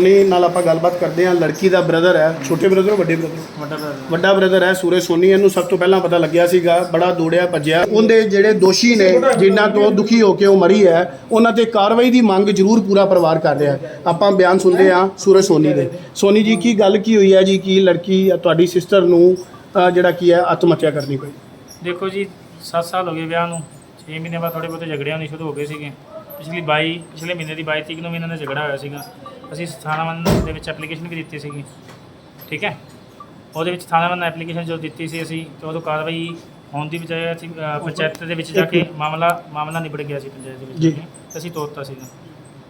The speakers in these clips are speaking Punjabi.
ਸੋਨੀ ਨਾਲ ਆਪਾਂ ਗੱਲਬਾਤ ਕਰਦੇ ਹਾਂ। ਲੜਕੀ ਦਾ ਬ੍ਰਦਰ ਹੈ ਛੋਟੇ ਬ੍ਰਦਰ ਵੱਡੇ ਬ੍ਰਦਰ ਵੱਡਾ ਬ੍ਰਦਰ ਹੈ ਸੂਰਜ ਸੋਨੀ ਇਹਨੂੰ ਸਭ ਤੋਂ ਪਹਿਲਾਂ ਪਤਾ ਲੱਗਿਆ ਸੀਗਾ ਬੜਾ ਦੌੜਿਆ ਭੱਜਿਆ। ਉਹਦੇ ਜਿਹੜੇ ਦੋਸ਼ੀ ਨੇ ਜਿਨ੍ਹਾਂ ਤੋਂ ਦੁਖੀ ਹੋ ਕੇ ਉਹ ਮਰੀ ਹੈ ਉਹਨਾਂ ਤੇ ਕਾਰਵਾਈ ਦੀ ਮੰਗ ਜ਼ਰੂਰ ਪੂਰਾ ਪਰਿਵਾਰ ਕਰ ਰਿਹਾ ਹੈ। ਆਪਾਂ ਬਿਆਨ ਸੁਣਦੇ ਹਾਂ ਸੂਰਜ ਸੋਨੀ ਦੇ। ਸੋਨੀ ਜੀ ਕੀ ਗੱਲ ਕੀ ਹੋਈ ਹੈ ਜੀ? ਕੀ ਲੜਕੀ ਤੁਹਾਡੀ ਸਿਸਟਰ ਨੂੰ ਅ, ਜਿਹੜਾ ਕੀ ਹੈ ਆਤਮ ਹੱਤਿਆ ਕਰਨੀ ਪਈ? ਦੇਖੋ ਜੀ 7 ਸਾਲ ਹੋ ਗਏ ਵਿਆਹ ਨੂੰ। 6 ਮਹੀਨੇ ਬਾਅਦ ਥੋੜੇ ਬਹੁਤੇ ਝਗੜੇ ਹੋਣੇ ਸ਼ੁਰੂ ਹੋ ਗਏ ਸੀਗੇ। ਪਿਛਲੀ 22 ਪਿਛਲੇ ਮਹੀਨੇ ਦੀ 22 ਤਰੀਕ ਨੂੰ ਵੀ ਇਹਨਾਂ ਦਾ ਝਗੜਾ ਹੋਇਆ ਸੀਗਾ। ਅਸੀਂ ਥਾਣਾਵੰਦ ਦੇ ਵਿੱਚ ਐਪਲੀਕੇਸ਼ਨ ਵੀ ਦਿੱਤੀ ਸੀਗੀ। ਠੀਕ ਹੈ? ਉਹਦੇ ਵਿੱਚ ਥਾਣਾਵੰਦ ਐਪਲੀਕੇਸ਼ਨ ਜੋ ਦਿੱਤੀ ਸੀ ਅਸੀਂ ਤੇ ਉਦੋਂ ਕਾਰਵਾਈ ਹੋਣ ਦੀ ਬਜਾਏ ਅਸੀਂ ਅ, ਪੰਚਾਇਤ ਦੇ ਵਿੱਚ ਜਾ ਕੇ ਮਾਮਲਾ ਮਾਮਲਾ ਨਿਬੜ ਗਿਆ ਸੀ ਪੰਚਾਇਤ ਦੇ ਵਿੱਚ ਜੀ। ਜਾ। ਕੇ, ਤੇ ਅਸੀਂ ਤੋਰਤਾ ਸੀਗਾ।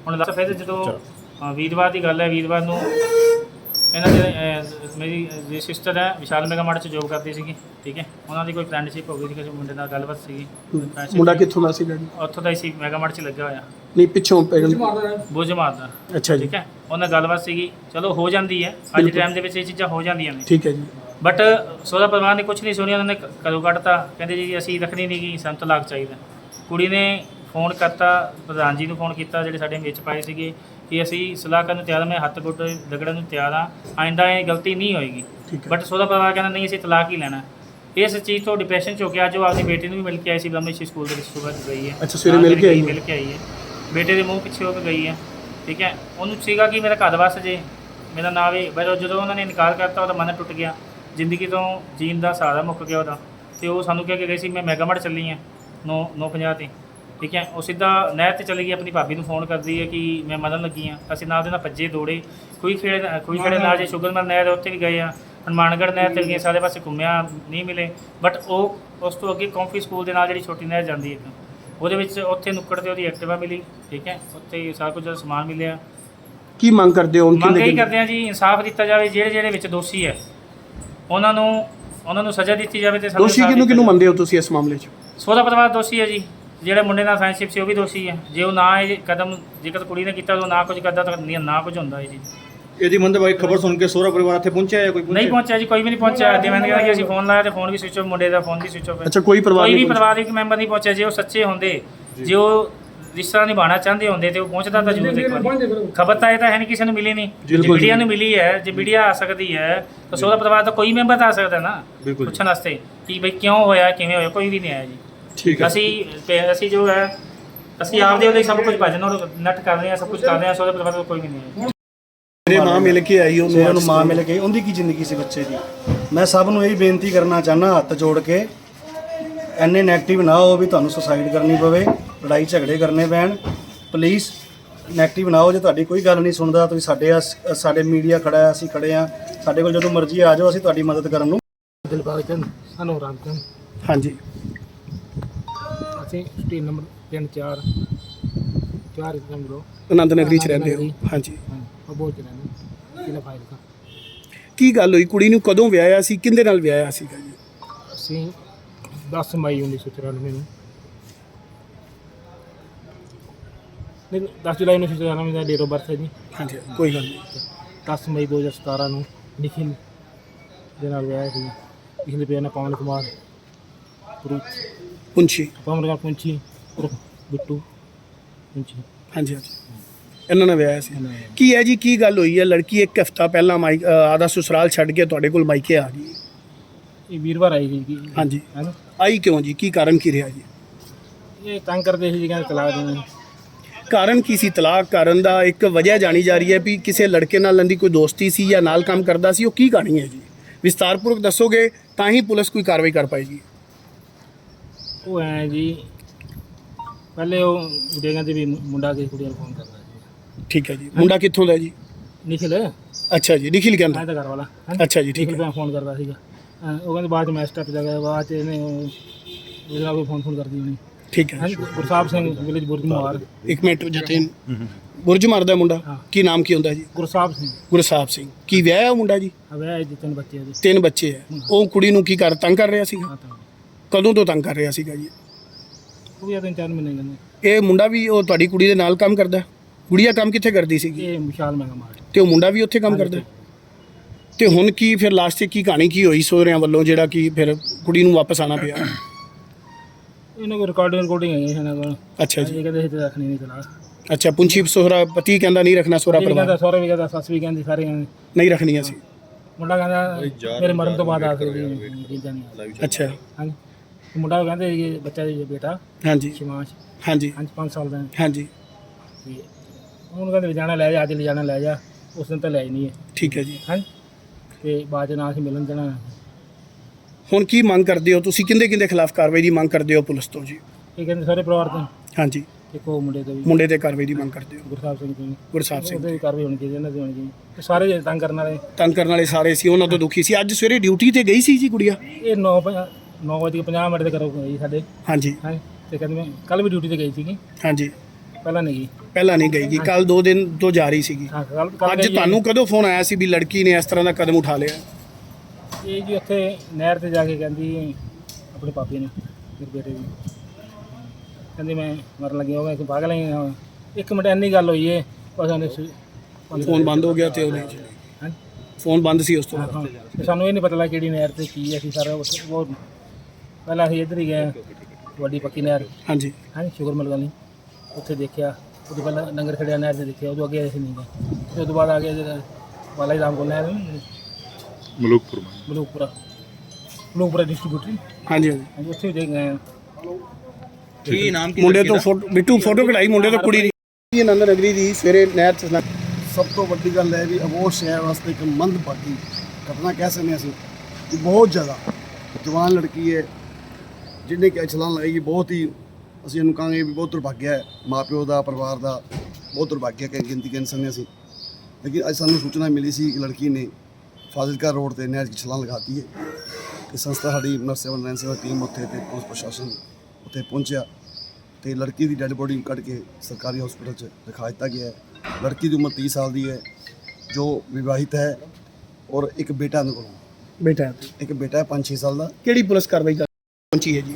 ਹੁਣ ਲਾਸਟ ਫਿਰ ਜਦੋਂ ਅ, ਵੀਰਵਾਰ ਦੀ ਗੱਲ ਹੈ ਵੀਰਵਾਰ ਨੂੰ ਇਹਨਾਂ ਦੇ ਅਹ, ਮੇਰੀ ਜੀ ਸਿਸਟਰ ਹੈ ਵਿਸ਼ਾਲ ਮੈਗਾ ਮਾਰਟ 'ਚ ਜੋਬ ਕਰਦੀ ਸੀਗੀ ਠੀਕ ਹੈ? ਉਹਨਾਂ ਦੀ ਕੋਈ ਫਰੈਂਡਸ਼ਿਪ ਹੋ ਗਈ ਸੀ ਕਿਸੇ ਮੁੰਡੇ ਨਾਲ ਗੱਲਬਾਤ ਸੀਗੀ। ਮੁੰਡਾ ਸੀ। ਕਿੱਥੋਂ ਦਾ ਸੀਗਾ ਜੀ? ਉੱਥੋਂ ਦਾ ਹੀ ਸੀ ਮੈਗਾ ਮਾਰਟ 'ਚ ਲੱਗਿਆ ਹੋਇਆ। ਨਹੀਂ ਪਿੱਛੋਂ ਪੈਣ- ਬੁੱਝ ਮਾਰਦਾ ਅੱਛਾ ਜੀ। ਠੀਕ ਹੈ? ਉਹਨਾਂ ਨਾਲ ਗੱਲਬਾਤ ਸੀਗੀ ਚਲੋ ਹੋ ਜਾਂਦੀ ਹੈ ਅੱਜ ਬਿਲਕੁਲ। ਟਾਈਮ ਦੇ ਵਿੱਚ ਇਹ ਚੀਜ਼ਾਂ ਹੋ ਜਾਂਦੀਆਂ ਨੇ। ਠੀਕ ਹੈ ਜੀ। ਬਟ ਸੋਦਾ ਪਰਿਵਾਰ ਨੇ ਕੁਝ ਨਹੀਂ ਸੁਣਿਆ ਉਹਨਾਂ ਨੇ ਕ- ਕਦੋਂ ਕੱਢਤਾ। ਕਹਿੰਦੇ ਜੀ ਅਸੀਂ ਰੱਖਣੀ ਨਹੀਂ ਗਈ ਸਾਨੂੰ ਤਲਾਕ ਚਾਹੀਦਾ। ਕੁੜੀ ਨੇ ਫੋਨ ਕਰਤਾ ਪ੍ਰਧਾਨ ਜੀ ਨੂੰ ਫੋਨ ਕੀਤਾ ਜਿਹੜੇ ਸਾਡੇ ਵਿੱਚ ਪਾਏ ਸੀਗੇ। ਕਿ ਅਸੀਂ ਸਲਾਹ ਕਰਨ ਨੂੰ ਤਿਆਰ ਹਾਂ, ਮੈਂ ਹੱਥ ਗੁੱਟ ਰਗੜਨ ਨੂੰ ਤਿਆਰ ਹਾਂ ਆਇੰਦਾ ਇਹ ਗਲਤੀ ਨਹੀਂ ਹੋਏਗੀ। ਠੀਕ ਹੈ। ਬਟ ਸੋਦਾ ਪਰਿਵਾਰ ਕਹਿੰਦਾ ਨਹੀਂ ਅਸੀਂ ਤਲਾਕ ਹੀ ਲੈਣਾ ਇਸ ਚੀਜ਼ ਤੋਂ ਡਿਪਰੈਸ਼ਨ ਚ ਹੋ ਕੇ ਅੱਜ ਉਹ ਆਪਣੀ ਬੇਟੀ ਨੂੰ ਵੀ ਮਿਲ ਕੇ ਆਈ ਸੀ ਬ੍ਰਹਮੇਸ਼ੀ ਸਕੂਲ ਦੇ ਵਿੱਚ ਸੁਬਹ ਗਈ ਹੈ। ਅੱਛਾ, ਸਵੇਰੇ ਨਾਲ ਮਿਲ ਕੇ ਆਈ ਹੈ। ਮਿਲ ਕੇ ਆਈ ਹੈ। ਬੇਟੇ ਦੇ ਮੂੰਹ ਪਿੱਛੇ ਹੋ ਕੇ ਗਈ ਹੈ। ਠੀਕ ਹੈ? ਉਹਨੂੰ ਸੀਗਾ ਕਿ ਮੇਰਾ ਘਰ ਵਸ ਜੇ ਮੇਰਾ ਨਾਂ ਵੀ। ਪਰ ਜਦੋਂ ਉਹਨਾਂ ਨੇ ਇਨਕਾਰ ਕਰਤਾ ਉਹਦਾ ਮਨ ਟੁੱਟ ਗਿਆ। ਜ਼ਿੰਦਗੀ ਤੋਂ ਜੀਣ ਦਾ ਸਹਾਰਾ ਮੁੱਕ ਗਿਆ ਉਹਦਾ। ਤੇ ਉਹ ਸਾਨੂੰ ਕਹਿ ਕੇ ਗਈ ਸੀ ਮੈਂ ਮੈਗਾਮੜ ਚੱਲੀ ਹਾਂ 9 950 ਤੇ। ਠੀਕ ਹੈ? ਉਹ ਸਿੱਧਾ ਨਹਿਰ ਤੇ ਚਲੀ ਗਈ ਆਪਣੀ ਭਾਬੀ ਨੂੰ ਫੋਨ ਕਰਦੀ ਹੈ ਕਿ ਮੈਂ ਮਰਨ ਲੱਗੀ ਹਾਂ। ਅਸੀਂ ਨਾਲ ਦੇ ਨਾਲ ਭੱਜੇ ਦੌੜੇ। ਕੋਈ ਖੇੜੇ ਕੋਈ ਖੇੜੇ ਨਾਲ ਜੇ ਸ਼ੁਗਰਮਨ ਨਹਿਰ ਹੈ, ਉੱਥੇ ਵੀ ਗਏ ਆ ਹਨੂੰਮਾਨਗੜ੍ਹ ਨਹਿਰ ਤੇ ਗਏ ਸਾਰੇ ਪਾਸੇ ਘੁੰਮਿਆ ਨਹੀਂ ਮਿਲੇ। ਬਟ ਉਹ ਉਸ ਤੋਂ ਅੱਗੇ ਕੌਂਫੀ ਸਕੂਲ ਦੇ ਨਾਲ ਜਿਹੜੀ ਛੋਟੀ ਨਹਿਰ ਜਾਂਦੀ ਹੈ ਇੱਕ ਉਹਦੇ ਵਿੱਚ ਉੱਥੇ ਨੁੱਕੜ ਤੇ ਉਹਦੀ ਐਕਟਿਵਾ ਮਿਲੀ ਠੀਕ ਹੈ? ਉੱਥੇ ਸਾਰਾ ਕੁਝ ਸਮਾਨ ਮਿਲਿਆ। ਕੀ ਮੰਗ ਕਰਦੇ ਹੋ ਮੰਗ ਕਿੰਨੇ ਇਹੀ ਕਿੰਨੇ ਕਰਦੇ ਆ ਜੀ ਇਨਸਾਫ ਦਿੱਤਾ ਜਾਵੇ ਜਿਹੜੇ ਜਿਹੜੇ ਵਿੱਚ ਦੋਸ਼ੀ ਹੈ ਉਹਨਾਂ ਨੂੰ ਉਹਨਾਂ ਨੂੰ ਸਜ਼ਾ ਦਿੱਤੀ ਜਾਵੇ ਤੇ ਸਾਨੂੰ ਦੋਸ਼ੀ ਇਨਸਾਫ਼ ਕਿਹਨੂੰ ਦਿੱਤਾ ਕਿਹਨੂੰ। ਮੰਨਦੇ ਹੋ ਤੁਸੀਂ ਇਸ ਮਾਮਲੇ 'ਚ? ਸੋਦਾ ਪਰਿਵਾਰ ਦੋਸ਼ੀ ਹੈ ਜੀ। ਜਿਹੜੇ ਮੁੰਡੇ ਨਾਲ ਫਰੈਂਡਸ਼ਿਪ ਸੀ ਉਹ ਵੀ ਦੋਸ਼ੀ ਹੈ ਜੇ ਉਹ ਨਾ ਇਹ ਕਦਮ ਜੇਕਰ ਕੁੜੀ ਨੇ ਕੀਤਾ ਤਾਂ ਉਹ ਨਾ ਕੁਝ ਕਰਦਾ ਤਾਂ ਨਹੀਂ- ਨਾ ਕੁਝ ਹੁੰਦਾ ਹੈ ਜੀ ਇਹਦੀ ਮੰਦ ਬਾਈ ਖਬਰ ਸੁਣ ਕੇ ਸੋਹਰਾ ਪਰਿਵਾਰ ਇੱਥੇ ਪਹੁੰਚਿਆ ਹੈ ਕੋਈ ਨਹੀਂ ਪਹੁੰਚਿਆ? ਜੀ ਕੋਈ ਵੀ ਨਹੀਂ ਪਹੁੰਚਿਆ। ਮੈਂ ਕਹਿੰਦਾ ਕਿ ਅਸੀਂ ਫੋਨ ਲਾਇਆ ਤੇ ਫੋਨ ਵੀ ਸਵਿਚ ਆਫ ਮੁੰਡੇ ਦਾ ਫੋਨ ਵੀ ਸਵਿਚ ਆਫ ਅੱਛਾ ਕੋਈ ਪਰਿਵਾਰ ਕੋਈ ਵੀ ਨਹੀਂ ਪਰਿਵਾਰਿਕ ਮੈਂਬਰ ਨਹੀਂ ਪਹੁੰਚਿਆ। ਜੇ ਉਹ ਸੱਚੇ ਹੁੰਦੇ ਜੇ। ਉਹ ਰਿਸ਼ਤਾ ਨਿਭਾਉਣਾ ਚਾਹੁੰਦੇ ਹੁੰਦੇ ਤੇ ਉਹ ਪਹੁੰਚਦਾ ਤਾਂ ਜ਼ਰੂਰ ਇੱਕ ਵਾਰੀ। ਖਬਰ ਤਾਂ ਇਹ ਤਾਂ ਹੈ ਨਹੀਂ ਕਿਸੇ ਨੂੰ ਮਿਲੀ ਨਹੀਂ। ਜੇ ਬਿਲਕੁਲ ਮੀਡੀਆ ਜੀ। ਨੂੰ ਮਿਲੀ ਹੈ ਜੇ ਮੀਡੀਆ ਆ ਸਕਦੀ ਹੈ ਤਾਂ ਸੋਦਾ ਪਰਿਵਾਰ ਦਾ ਕੋਈ ਮੈਂਬਰ ਤਾਂ ਆ ਸਕਦਾ ਨਾ ਬਿਲਕੁਲ ਜੀ। ਪੁੱਛਣ ਵਾਸਤੇ ਕਿ ਬਈ ਕਿਉਂ ਹੋਇਆ ਕਿਵੇਂ ਹੋਇਆ ਕੋਈ ਵੀ ਨਹੀਂ ਆਇਆ ਜੀ। ਠੀਕ ਹੈ। ਅਸੀਂ ਤੇ ਅਸੀਂ ਜੋ ਹੈ ਅਸੀਂ ਆਪਦੇ ਉਹਦੇ ਸਭ ਕੁਝ ਭਜਨ ਔਰ ਨੱਟ ਕਰ ਰਹੇ ਹਾਂ ਸਭ ਕੁਝ ਕਰ ਰਹੇ ਹਾਂ ਸੋਦਾ ਪਰਿਵਾਰ ਦਾ ਕੋਈ ਵੀ ਨਹੀਂ ਹੈ। ਮੇਰੇ ਮਾਂ ਮਿਲ ਕੇ ਆਈ ਉਹਨੂੰ ਉਹਨਾਂ ਨੂੰ ਮਾਂ ਮਿਲ ਗਈ ਉਹਦੀ ਕੀ ਜ਼ਿੰਦਗੀ ਸੀ ਬੱਚੇ ਦੀ? ਮੈਂ ਸਭ ਨੂੰ ਇਹੀ ਬੇਨਤੀ ਕਰਨਾ ਚਾਹਨਾ ਹੱਥ ਜੋੜ ਕੇ ਐਨੇ 네ਗੇਟਿਵ ਨਾ ਹੋ ਵੀ ਤੁਹਾਨੂੰ ਸੁਸਾਈਡ ਕਰਨੀ ਪਵੇ ਲੜਾਈ ਝਗੜੇ ਕਰਨੇ ਪੈਣ। ਪਲੀਜ਼ 네ਗੇਟਿਵ ਨਾ ਹੋ ਜੇ ਤੁਹਾਡੀ ਕੋਈ ਗੱਲ ਨਹੀਂ ਸੁਣਦਾ ਤੁਸੀਂ ਸਾਡੇ ਸਾਡੇ ਮੀਡੀਆ ਖੜਾ ਹੈ ਅਸੀਂ ਖੜੇ ਆ ਸਾਡੇ ਕੋਲ ਜਦੋਂ ਮਰਜ਼ੀ ਆ ਜਾਓ ਅਸੀਂ ਤੁਹਾਡੀ ਮਦਦ ਕਰਨ ਨੂੰ। ਦਿਲਬਾਗ ਚੰਦ ਸਾਨੂੰ ਰਾਮ ਚੰਦ ਹਾਂਜੀ। ਅਸੀਂ ਸਟੇਟ ਨੰਬਰ ਪਿੰਡ 4 ਚਾਰ ਨੰਬਰੋ ਆਨੰਦ ਨਗਰੀ 'ਚ ਰਹਿੰਦੇ ਹੋ? ਹਾਂਜੀ। ਉਹ ਬੋਲ ਚ ਰਹਿੰਦੇ। ਕਿਲਾ ਫਾਈਲ ਦਾ ਕੀ ਗੱਲ ਹੋਈ? ਕੁੜੀ ਨੂੰ ਕਦੋਂ ਵਿਆਹਿਆ ਸੀ? ਕਿੰਦੇ ਨਾਲ ਵਿਆਹਿਆ ਸੀਗਾ ਜੀ? ਅਸੀਂ 10 ਮਈ 1994 ਨੂੰ। ਨਹੀਂ 10 ਜੁਲਾਈ 1994 ਦਾ ਡੇਟ ਆਫ ਬਰਥ ਹੈ ਜੀ। ਹਾਂਜੀ ਕੋਈ ਗੱਲ ਨਹੀਂ। 10 ਮਈ 2017 ਨੂੰ ਨਿਖਿਲ ਦੇ ਨਾਲ ਵਿਆਹ ਸੀ। ਨਿਖਿਲ ਦੇ ਪਿਤਾ ਨੇ ਪਵਨ ਕੁਮਾਰ ਪੁਰੂ ਪੁੰਛੀ। ਪੁੰਚੀ ਉਰਫ ਬਿੱਟੂ ਪੁੰਚੀ ਹਾਂਜੀ ਹਾਂਜੀ। ਇਹਨਾਂ ਨਾਲ ਵਿਆਹਿਆ ਸੀ। ਇਹਨਾਂ ਨੇ ਕੀ ਹੈ ਜੀ ਕੀ ਗੱਲ ਹੋਈ ਹੈ? ਲੜਕੀ ਇੱਕ ਹਫਤਾ ਪਹਿਲਾਂ ਮਾਈ ਆਦਾ ਸਸੁਰਾਲ ਛੱਡ ਕੇ ਤੁਹਾਡੇ ਕੋਲ ਮਾਈਕੇ ਆ ਗਈ। ਇਹ ਵੀਰਵਾਰ ਆਈ ਸੀ ਜੀ ਹਾਂਜੀ। ਨਾ ਆਈ ਕਿਉਂ ਜੀ? ਕੀ ਕਾਰਨ ਕੀ ਰਿਹਾ ਜੀ? ਇਹ ਤੰਗ ਕਰਦੇ ਸੀ ਜੀ ਕਹਿੰਦੇ ਤਲਾਕ ਦੇਣਾ। ਕਾਰਨ ਕੀ ਸੀ ਤਲਾਕ ਕਰਨ ਦਾ? ਇੱਕ ਵਜ੍ਹਾ ਜਾਣੀ ਜਾ ਰਹੀ ਹੈ ਵੀ ਕਿਸੇ ਲੜਕੇ ਨਾਲ ਇਹਦੀ ਕੋਈ ਦੋਸਤੀ ਸੀ ਜਾਂ ਨਾਲ ਕੰਮ ਕਰਦਾ ਸੀ ਉਹ ਕੀ ਕਹਾਣੀ ਹੈ ਜੀ? ਵਿਸਤਾਰਪੂਰਵਕ ਦੱਸੋਗੇ ਤਾਂ ਹੀ ਪੁਲਿਸ ਕੋਈ ਕਾਰਵਾਈ ਕਰ ਪਾਏਗੀ ਉਹ ਐ ਜੀ ਪਹਿਲੇ ਉਹ ਗੁੱਡੀਆਂ ਕਹਿੰਦੇ ਵੀ ਮੁੰਡਾ ਕਿਸੇ ਕੁੜੀ ਨੂੰ ਫੋਨ ਕਰਦਾ ਠੀਕ ਹੈ ਜੀ। ਮੁੰਡਾ ਕਿੱਥੋਂ ਦਾ ਜੀ? ਨਿਖਿਲ ਮੈਂ ਅੱਛਾ ਜੀ ਨਿਖਿਲ ਕਹਿੰਦਾ। ਤਾਂ ਘਰ ਵਾਲਾ ਹੈਂ। ਅੱਛਾ ਜੀ ਠੀਕ ਨਿਖਿਲ ਹੈ। ਮੈਂ ਫੋਨ ਕਰਦਾ ਸੀਗਾ। ਹਾਂ, ਉਹ ਕਹਿੰਦੇ ਬਾਅਦ ਚ ਮੈਂ ਸਟੈਪ ਜਾ ਗਿਆ ਬਾਅਦ ਚ ਇਹਨੇ ਉਹ ਇਹਦੇ ਨਾਲ ਕੋਈ ਫੋਨ ਫੋਨ ਕਰਦੀ ਹੋਣੀ। ਠੀਕ ਹੈ। ਹਾਂਜੀ ਗੁਰਸਾਹਿਬ ਸਿੰਘ ਵਿਲੇਜ ਬੁਰਜਮਾਰ ਇੱਕ ਮਿੰਟ ਜਤਿਨ ਬੁਰਜ ਮਾਰਦਾ ਮੁੰਡਾ ਹਾਂ। ਕੀ ਨਾਮ ਕੀ ਹੁੰਦਾ ਜੀ? ਗੁਰਸਾਹਿਬ ਸਿੰਘ। ਗੁਰਸਾਹਿਬ ਸਿੰਘ। ਕੀ ਵਿਆਹ ਹੈ ਉਹ ਮੁੰਡਾ ਜੀ? ਹਵੇ ਇਹ ਤਿੰਨ ਬੱਚੇ ਉਹਦੇ ਤਿੰਨ ਬੱਚੇ ਹੈ। ਉਹ ਕੁੜੀ ਨੂੰ ਕੀ ਕਰ ਤੰਗ ਕਰ ਰਿਹਾ ਸੀਗਾ? ਹਾਂ ਤਾਂ ਕਦੋਂ ਤੋਂ ਤੰਗ ਕਰ ਰਿਹਾ ਸੀਗਾ ਜੀ? ਉਹ ਵੀ ਆ ਤਿੰਨ ਚਾਰ ਮਹੀਨੇ ਕਹਿੰਦੇ। ਇਹ ਮੁੰਡਾ ਵੀ ਉਹ ਤੁਹਾਡੀ ਕੁੜੀ ਦੇ ਨਾਲ ਕੰਮ ਕਰਦਾ? ਗੁੜੀਆ ਕੰਮ ਕਿੱਥੇ ਕਰਦੀ ਸੀਗੀ? ਇਹ ਵਿਸ਼ਾਲ ਮਹਿੰਗਾ ਮਾਰਟ ਤੇ ਉਹ ਮੁੰਡਾ ਵੀ ਉੱਥੇ ਕੰਮ ਕਰਦਾ? ਤੇ ਹੁਣ ਕੀ ਫਿਰ ਲਾਸਟ 'ਚ ਕੀ ਕਹਾਣੀ ਕੀ ਹੋਈ ਸੋਹਰਿਆਂ ਵੱਲੋਂ ਜਿਹੜਾ ਕਿ ਫਿਰ ਕੁੜੀ ਨੂੰ ਵਾਪਸ ਆਣਾ ਪਿਆ? ਇਹਨਾਂ ਕੋਲ ਰਿਕਾਰਡਿੰਗ ਰਿਕਾਰਡਿੰਗ ਆਈ ਹੈ ਇਹਨਾਂ ਕੋਲ। ਅੱਛਾ ਜੀ। ਇਹ ਕਹਿੰਦੇ ਸੀ ਤੇ ਰੱਖਣੀ ਨਹੀਂ ਤਲਾਕ ਅੱਛਾ ਪੁੰਛੀ ਸੋਹਰਾ ਪਤੀ ਕਹਿੰਦਾ ਨਹੀਂ ਰੱਖਣਾ ਸੋਹਰਾ ਇਹ ਵੀ ਕਹਿੰਦਾ ਪਰਿਵਾਰ ਸਹੁਰੇ ਵੀ ਕਹਿੰਦਾ ਸੱਸ ਵੀ ਕਹਿੰਦੀ ਸਾਰੇ ਕਹਿੰਦੇ। ਨਹੀਂ ਰੱਖਣੀਆਂ ਸੀ। ਮੁੰਡਾ ਕਹਿੰਦਾ ਮੇਰੇ ਮਰਨ ਤੋਂ ਬਾਅਦ ਆ ਸਕਦੀ ਚੀਜ਼ਾਂ ਨਹੀਂ। ਅੱਛਾ। ਹਾਂਜੀ। ਤੇ ਮੁੰਡਾ ਕਹਿੰਦੇ ਇਹ ਬੱਚਾ ਜੀ ਬੇਟਾ। ਹਾਂਜੀ। ਸ਼ਿਮਾਂਸ਼ ਹਾਂਜੀ। ਹਾਂਜੀ 5 ਸਾਲ ਦਾ ਹੈ। ਹਾਂਜੀ। ਤੇ ਉਹਨੂੰ ਕਹਿੰਦੇ ਵੀ ਜਾਣਾ ਲੈ ਜਾ ਅੱਜ ਲੈ ਜਾਣਾ ਲੈ ਜਾ। ਉਸ ਦਿਨ ਤਾਂ ਲੈ ਹੀ ਨਹੀਂ ਹੈ। ਠੀਕ ਹੈ ਜੀ। ਹਾਂਜੀ। ਤੇ ਬਾਅਦ ਚ ਨਾ ਅਸੀਂ ਮਿਲਣ ਦੇਣਾ ਹੁਣ ਕੀ ਮੰਗ ਕਰਦੇ ਹੋ ਤੁਸੀਂ? ਕਿੰਦੇ ਕਿੰਦੇ ਖਿਲਾਫ ਕਾਰਵਾਈ ਦੀ ਮੰਗ ਕਰਦੇ ਹੋ ਪੁਲਿਸ ਤੋਂ ਜੀ? ਇਹ ਕਹਿੰਦੇ ਸਾਰੇ ਪਰਿਵਾਰ ਤੋਂ। ਹਾਂਜੀ। ਇੱਕ ਉਹ ਮੁੰਡੇ ਤੋਂ ਵੀ। ਮੁੰਡੇ ਤੇ ਕਾਰਵਾਈ ਦੀ ਮੰਗ ਕਰਦੇ ਹੋ? ਗੁਰਸਾਹਿਬ ਸਿੰਘ ਵੀ। ਗੁਰਸਾਹਿਬ ਸਿੰਘ ਉਹਦੇ ਵੀ ਕਾਰਵਾਈ ਹੋਣੀ ਚਾਹੀਦੀ ਇਹਨਾਂ ਦੀ ਹੋਣੀ ਚਾਹੀਦੀ। ਤੇ ਸਾਰੇ ਜਿਹੜੇ ਤੰਗ ਕਰਨ ਵਾਲੇ। ਤੰਗ ਕਰਨ ਵਾਲੇ ਸਾਰੇ ਸੀ ਉਹਨਾਂ ਤੋਂ ਦੁਖੀ ਸੀ। ਅੱਜ ਸਵੇਰੇ ਡਿਊਟੀ ਤੇ ਗਈ ਸੀ ਜੀ ਗੁੜੀਆ? ਇਹ 9 9 ਵਜੇ 50 ਮਿੰਟ ਦੇ ਕਰੋ ਗਈ ਸਾਡੇ। ਹਾਂਜੀ। ਹਾਂਜੀ ਤੇ ਕਹਿੰਦੇ ਮੈਂ ਕੱਲ ਵੀ ਡਿਊਟੀ ਤੇ ਗਈ ਸੀਗੀ। ਹਾਂਜੀ। ਪਹਿਲਾਂ ਨਹੀਂ ਗਈ। ਪਹਿਲਾਂ ਨਹੀਂ ਗਈ ਗੀ। ਕੱਲ ਦੋ ਦਿਨ ਤੋਂ ਜਾ ਰਹੀ ਸੀਗੀ। ਹਾਂ ਕੱਲ ਅੱਜ ਤੁਹਾਨੂੰ ਕਦੋਂ ਫੋਨ ਆਇਆ ਸੀ ਵੀ ਲੜਕੀ ਨੇ ਇਸ ਤਰ੍ਹਾਂ ਦਾ ਕਦਮ ਉਠਾ ਲਿਆ? ਇਹ ਜੀ ਉੱਥੇ ਨਹਿਰ ਤੇ ਜਾ ਕੇ ਕਹਿੰਦੀ ਆਪਣੇ ਪਾਪੀ ਨੇ ਮੇਰੇ ਬੇਟੇ ਦੀ। ਕਹਿੰਦੀ ਮੈਂ ਮਰਨ ਲੱਗੀ ਹੋਗਾ ਕਿ ਪਾਗਲ ਹੀ ਹਾਂ। ਇੱਕ ਮਿੰਟ ਇੰਨੀ ਗੱਲ ਹੋਈ ਏ ਬਸ ਉਹਨੇ ਫੋਨ ਬੰਦ ਹੋ ਗਿਆ ਤੇ ਉਹਨੇ ਫੋਨ ਬੰਦ ਸੀ ਉਸ ਤੋਂ ਹਾਂ, ਹਾਂ। ਸਾਨੂੰ ਇਹ ਨਹੀਂ ਪਤਾ ਲੱਗਾ ਕਿਹੜੀ ਨਹਿਰ ਤੇ ਕੀ ਹੈ ਅਸੀਂ ਸਾਰਾ ਉਹ ਪਹਿਲਾਂ ਅਸੀਂ ਇੱਧਰ ਹੀ ਗਏ ਵੱਡੀ ਪੱਕੀ ਨਹਿਰ। ਹਾਂਜੀ। ਹਾਂਜੀ ਸ਼ੁਗਰ ਮਿਲ ਵਾਲੀ ਉੱਥੇ ਦੇਖਿਆ ਉਦੋਂ ਪਹਿਲਾਂ ਲੰਗਰ ਖੜਿਆ ਨਹਿਰ ਤੇ ਦੇਖਿਆ ਉਦੋਂ ਅੱਗੇ ਅਸੀਂ ਨਹੀਂ ਗਏ। ਤੇ ਉਦੋਂ ਬਾਅਦ ਆ ਗਿਆ ਜਿਹੜਾ ਵਾਲਾ ਹੀ ਰਾਮ ਕੋਲ ਨਹਿਰ ਮਲੂਕਪੁਰ ਮਲੂਕਪੁਰਾ। ਮਲੂਕਪੁਰਾ ਡਿਸਟ੍ਰੀਬਿਊਟਰੀ ਹਾਂਜੀ ਹਾਂਜੀ। ਹਾਂਜੀ ਉੱਥੇ ਵੀ ਦੇਖ ਗਏ ਹਾਂ। ਕੀ ਨਾਮ ਕੀ ਮੁੰਡੇ ਤੋਂ ਦਾ? ਫੋਟੋ ਬਿੱਟੂ ਫੋਟੋ ਕਢਾਈ ਮੁੰਡੇ ਤੋਂ ਕੁੜੀ ਦੀ। ਇਹ ਆਨੰਦ ਨਗਰੀ ਦੀ ਸਵੇਰੇ ਨਹਿਰ ਚ ਸਭ ਤੋਂ ਵੱਡੀ ਗੱਲ ਹੈ ਵੀ ਅਬੋਹਰ ਸ਼ਹਿਰ ਵਾਸਤੇ ਇੱਕ ਮੰਦਭਾਗੀ ਘਟਨਾ ਕਹਿ ਸਕਦੇ ਹਾਂ ਅਸੀਂ ਬਹੁਤ ਜ਼ਿਆਦਾ ਜਵਾਨ ਲੜਕੀ ਹੈ ਜਿਹਨੇ ਕਿ ਛਲਾਂਗ ਲਗਾਈ ਬਹੁਤ ਹੀ ਅਸੀਂ ਇਹਨੂੰ ਕਹਾਂਗੇ ਵੀ ਬਹੁਤ ਦੁਰਭਾਗਿਆ ਹੈ। ਮਾਪਿਓ ਦਾ ਪਰਿਵਾਰ ਦਾ ਬਹੁਤ ਦੁਰਭਾਗਿਆ ਕਿ ਗਿਣਤੀ ਕਹਿ ਸਕਦੇ ਅਸੀਂ। ਲੇਕਿਨ ਅੱਜ ਸਾਨੂੰ ਸੂਚਨਾ ਮਿਲੀ ਸੀ ਕਿ ਲੜਕੀ ਨੇ ਫਾਜ਼ਿਲਕਾ ਰੋਡ ਤੇ ਨਹਿਰ 'ਚ ਛਲਾਂਗ ਲਗਾਤੀ ਹੈ ਤੇ ਸੰਸਥਾ ਸਾਡੀ ਨਰਸੇਵਾ ਨੈਨ ਸੇਵਾ ਟੀਮ ਉੱਥੇ ਤੇ ਪੁਲਿਸ ਪ੍ਰਸ਼ਾਸਨ ਉੱਥੇ ਪਹੁੰਚਿਆ ਤੇ ਲੜਕੀ ਦੀ ਡੈੱਡ ਬੋਡੀ ਕੱਢ ਕੇ ਸਰਕਾਰੀ ਹਸਪੀਟਲ 'ਚ ਦਿਖਾ ਦਿੱਤਾ ਗਿਆ ਹੈ। ਲੜਕੀ ਦੀ ਉਮਰ 30 ਸਾਲ ਦੀ ਹੈ ਜੋ ਵਿਵਾਹਿਤ ਹੈ ਔਰ ਇੱਕ ਬੇਟਾ ਉਹਨਾਂ ਕੋਲ। ਬੇਟਾ ਹੈ। ਇੱਕ ਬੇਟਾ ਹੈ 5-6 ਸਾਲ ਦਾ। ਕਿਹੜੀ ਪੁਲਿਸ ਕਾਰਵਾਈ ਕਰ ਪਹੁੰਚੀ ਹੈ ਜੀ।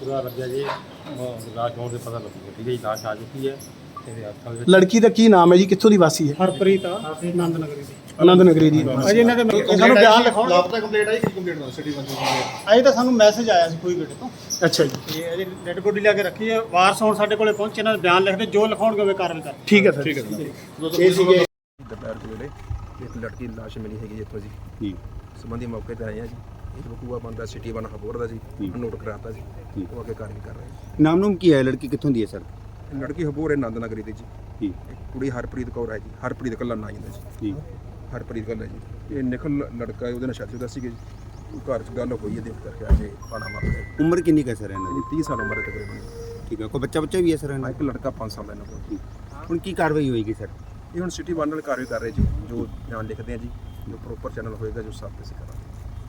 ਪੂਰਾ ਲੱਗਿਆ ਜੀ ਲਾਸ਼ ਹੋਣ ਦੇ ਪਤਾ ਲੱਗੂਗਾ। ਠੀਕ ਹੈ ਜੀ ਲਾਸ਼ ਆ ਚੁੱਕੀ ਹੈ ਤੇ ਹਸਪਤਾਲ ਵਿੱਚ ਲੜਕੀ ਦਾ ਕੀ ਨਾਮ ਹੈ ਜੀ? ਕਿੱਥੋਂ ਦੀ ਵਾਸੀ ਹੈ? ਹਰਪ੍ਰੀਤ ਆਨੰਦ ਨਗਰੀ ਦੀ। ਆਨੰਦ ਨਗਰੀ ਦੀ ਅਜੇ ਇਹਨਾਂ ਦੇ ਸਾਨੂੰ ਬਿਆਨ ਲਿਖਾਉਣ? ਲਾਪਤਾ ਕੰਪਲੀਟ ਆਈ ਕਿ ਕੰਪਲੀਟ ਹੋਣਾ ਸਿਟੀ ਬੰਦੀ ਅਜੇ ਤਾਂ ਸਾਨੂੰ ਮੈਸੇਜ ਆਇਆ ਸੀ ਕੋਈ ਬੇਟੇ ਤੋਂ। ਅੱਛਾ ਜੀ। ਤੇ ਅਜੇ ਡੈਡ ਬੋਡੀ ਲਿਆ ਕੇ ਰੱਖੀ ਹੈ। ਵਾਰਸ ਹੁਣ ਸਾਡੇ ਕੋਲੇ ਪਹੁੰਚੇ ਇਹਨਾਂ ਦੇ ਬਿਆਨ ਲਿਖਦੇ ਜੋ ਲਿਖਾਉਣਗੇ ਉਹ ਕਾਰਵਾਈ ਕਰ ਠੀਕ ਹੈ ਸਰ। ਠੀਕ ਹੈ ਇਹ ਸੀਗੇ ਦੁਪਹਿਰ ਦੇ ਵੇਲੇ ਇੱਕ ਲੜਕੀ ਦੀ ਲਾਸ਼ ਮਿਲੀ ਹੈਗੀ ਇੱਥੋਂ ਜੀ। ਸੰਬੰਧੀ ਮੌਕੇ ਤੇ ਆਏ ਆ ਜੀ। ਇਹ ਬਕੂਆ ਬੰਦਾ ਸਿਟੀ ਬਨ ਹਬੋਰ ਦਾ ਜੀ। ਨੋਟ ਕਰਾਤਾ ਜੀ। ਉਹ ਅੱਗੇ ਕਾਰਵਾਈ ਕਰ ਰਹੇ ਆ ਨਾਮ ਨੂਮ ਕੀ ਹੈ? ਲੜਕੀ ਕਿੱਥੋਂ ਦੀ ਹੈ ਸਰ? ਲੜਕੀ ਹਬੋਰ ਹੈ ਆਨੰਦ ਨਗਰੀ ਦੀ ਜੀ। ਇੱਕ ਕੁੜੀ ਹਰਪ੍ਰੀਤ ਕੌਰ ਹੈ ਜੀ। ਹਰਪ੍ਰੀਤ ਕੱਲਾ ਨਾਂ ਜਾਂਦਾ ਜੀ। ਹਰਪ੍ਰੀਤ ਕੱਲਾ ਜੀ। ਇਹ ਨਿਖਲ ਲੜਕਾ ਹੈ ਉਹਦੇ ਨਾਲ ਸ਼ਾਦੀ ਦਾ ਸੀਗੇ ਜੀ। ਉਹ ਘਰ 'ਚ ਗੱਲ ਹੋਈ ਹੈ ਦੇਖ ਕਰਕੇ ਅਜੇ ਪਾਣਾ ਮਾਰ ਰਿਹਾ ਉਮਰ ਕਿੰਨੀ ਕੁ ਹੈ ਸਰ ਇਹਨਾਂ ਦੀ? ਇਹਦੀ 30 ਸਾਲ ਉਮਰ ਹੈ ਤਕਰੀਬਨ। ਠੀਕ ਹੈ ਕੋਈ ਬੱਚਾ ਬੱਚਾ ਵੀ ਹੈ ਸਰ ਇਹਨਾਂ ਇੱਕ ਲੜਕਾ 5 ਸਾਲ ਦਾ ਇਹਨਾਂ ਕੋਲ। ਦਾ ਹੁਣ ਕੀ ਕਾਰਵਾਈ ਹੋਏਗੀ ਸਰ? ਇਹ ਹੁਣ ਸਿਟੀ ਵਨ ਨਾਲ ਕਾਰਵਾਈ ਕਰ ਰਹੇ ਜੀ ਜੋ ਬਿਆਨ ਲਿਖਦੇ ਆ ਜੀ ਜੋ ਪ੍ਰੋਪਰ ਚੈਨਲ ਹੋਏਗਾ ਜੋ ਸਾਫ਼ ਅਸੀਂ ਕਰਾਂਗੇ।